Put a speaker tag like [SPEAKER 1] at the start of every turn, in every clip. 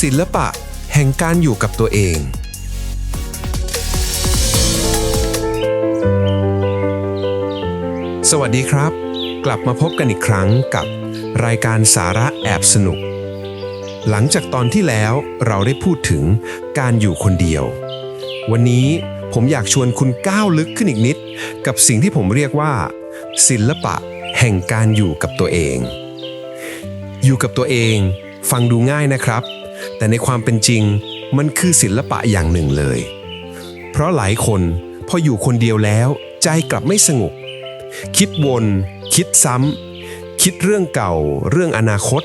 [SPEAKER 1] ศิลปะแห่งการอยู่กับตัวเอง สวัสดีครับ กลับมาพบกันอีกครั้งกับรายการสาระแอบสนุก หลังจากตอนที่แล้วเราได้พูดถึงการอยู่คนเดียว วันนี้ผมอยากชวนคุณก้าวลึกขึ้นอีกนิด กับสิ่งที่ผมเรียกว่า ศิลปะแห่งการอยู่กับตัวเอง อยู่กับตัวเอง ฟังดูง่ายนะครับ แต่ในความเป็นจริงมันคือศิลปะอย่างหนึ่งเลย เพราะหลายคนพออยู่คนเดียวแล้ว ใจกลับไม่สงบคิดวน คิดซ้ำ คิดเรื่องเก่า เรื่องอนาคต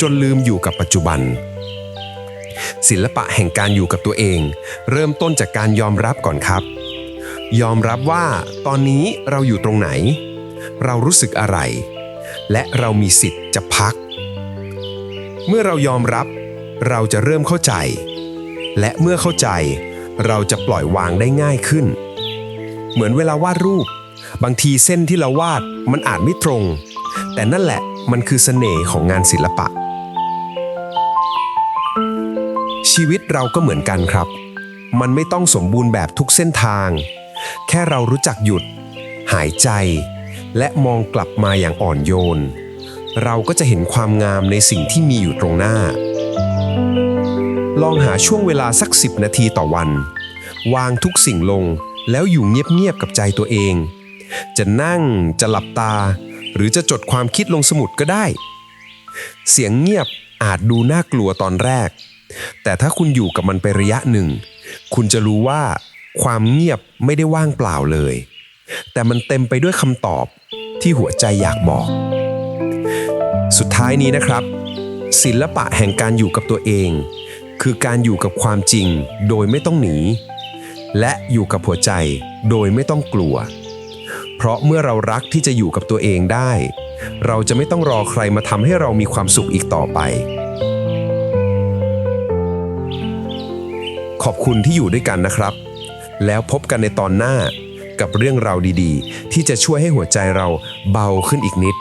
[SPEAKER 1] จนลืมอยู่กับปัจจุบัน ศิลปะแห่งการอยู่กับตัวเอง เริ่มต้นจากการยอมรับก่อนครับ ยอมรับว่าตอนนี้เราอยู่ตรงไหน เรารู้สึกอะไร และเรามีสิทธิ์จะพัก เมื่อเรายอมรับ เราจะเริ่มเข้าใจ และเมื่อเข้าใจ เราจะปล่อยวางได้ง่ายขึ้น เหมือนเวลาวาดรูป บางทีเส้นที่เราวาดมันอาจไม่ตรง แต่นั่นแหละมันคือเสน่ห์ของงานศิลปะ ชีวิตเราก็เหมือนกันครับ มันไม่ต้องสมบูรณ์แบบทุกเส้นทาง แค่เรารู้จักหยุด หายใจ และมองกลับมาอย่างอ่อนโยน เราก็จะเห็นความงามในสิ่งที่มีอยู่ตรงหน้า ลองหาช่วงเวลาสักสิบนาทีต่อวัน วางทุกสิ่งลงแล้วอยู่เงียบๆกับใจตัวเอง จะนั่งจะหลับตา หรือจะจดความคิดลงสมุดก็ได้ เสียงเงียบอาจดูน่ากลัวตอนแรก แต่ถ้าคุณอยู่กับมันไประยะหนึ่ง คุณจะรู้ว่า ความเงียบไม่ได้ว่างเปล่าเลย แต่มันเต็มไปด้วยคำตอบที่หัวใจอยากบอก สุดท้ายนี้นะครับ ศิลปะแห่งการอยู่กับตัวเอง คือการอยู่กับความจริงโดยไม่ต้องหนี และอยู่กับหัวใจโดยไม่ต้องกลัว เพราะเมื่อเรารักที่จะอยู่กับตัวเองได้ เราจะไม่ต้องรอใครมาทำให้เรามีความสุขอีกต่อไป ขอบคุณที่อยู่ด้วยกันนะครับ แล้วพบกันในตอนหน้ากับเรื่องราวดีๆ ที่จะช่วยให้หัวใจเราเบาขึ้นอีกนิด